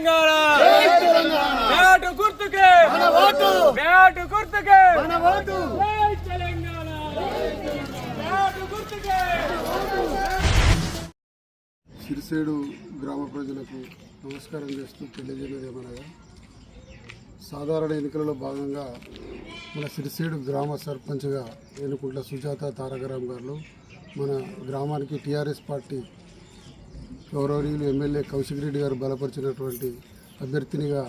Telangana! Bat గుర్తుకే! Bat గుర్తుకే! జై తెలంగాణ! బ్యాటు గుర్తుకే! సిరిసేడు గ్రామ ప్రజలకు నమస్కారం చేస్తూ తెలియజేయలేదు ఏమనగా సాధారణ ఎన్నికలలో భాగంగా మన సిరిసేడు గ్రామ సర్పంచ్గా ఎన్నుకుంటున్న సుజాత తారకరామ్ గారు మన గ్రామానికి టీఆర్ఎస్ పార్టీ గౌరవనీయులు ఎమ్మెల్యే కౌశిక్ రెడ్డి గారు బలపరిచినటువంటి అభ్యర్థినిగా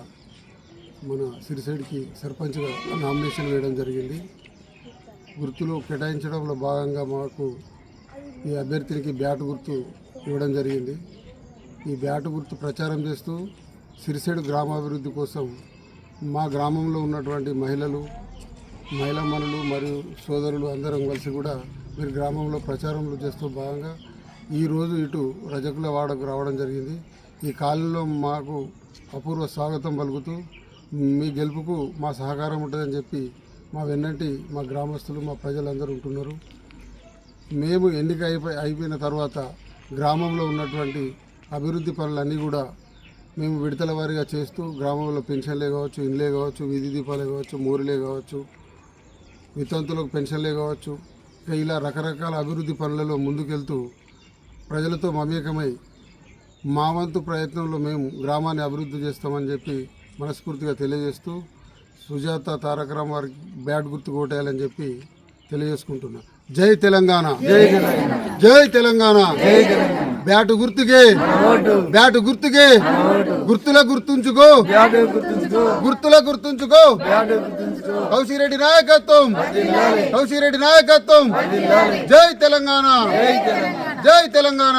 మన సిరిసైడ్కి సర్పంచ్గా నామినేషన్ వేయడం జరిగింది. గుర్తులు కేటాయించడంలో భాగంగా మాకు ఈ అభ్యర్థినికి బ్యాట్ గుర్తు ఇవ్వడం జరిగింది. ఈ బ్యాట్ గుర్తు ప్రచారం చేస్తూ సిరిసేడు గ్రామాభివృద్ధి కోసం మా గ్రామంలో ఉన్నటువంటి మహిళలు మహిళమ్మలు మరియు సోదరులు అందరం కలిసి కూడా మీరు గ్రామంలో ప్రచారంలో చేస్తూ భాగంగా ఈరోజు ఇటు రజకుల వాడకు రావడం జరిగింది. ఈ కాలంలో మాకు అపూర్వ స్వాగతం పలుకుతూ మీ గెలుపుకు మా సహకారం ఉంటుందని చెప్పి మా వెన్నంటి మా గ్రామస్తులు మా ప్రజలందరూ ఉంటున్నారు. మేము ఎన్నిక అయిపోయి అయిపోయిన తర్వాత గ్రామంలో ఉన్నటువంటి అభివృద్ధి పనులన్నీ కూడా మేము విడతల వారీగా చేస్తూ గ్రామంలో పెన్షన్లే కావచ్చు ఇండ్లే కావచ్చు వీధి దీపాలే కావచ్చు మోరులే కావచ్చు వితంతులకు పెన్షన్లే కావచ్చు ఇలా రకరకాల అభివృద్ధి పనులలో ముందుకెళ్తూ ప్రజలతో మమేకమై మా వంతు ప్రయత్నంలో మేము గ్రామాన్ని అభివృద్ధి చేస్తామని చెప్పి మనస్ఫూర్తిగా తెలియజేస్తూ సుజాత తారకరాం వారికి బ్యాట్ గుర్తు కొట్టేయాలని చెప్పి తెలియజేసుకుంటున్నా. జై తెలంగాణ. జై తెలంగాణ. బ్యాట్ గుర్తుకే. బ్యాట్ గుర్తుకే. గుర్తుల గుర్తుంచుకో. గుర్తుల గుర్తుంచుకో. కౌశిరెడ్డి నాయకత్వం. కౌశిరెడ్డి నాయకత్వం. జై తెలంగాణ. జై తెలంగాణ.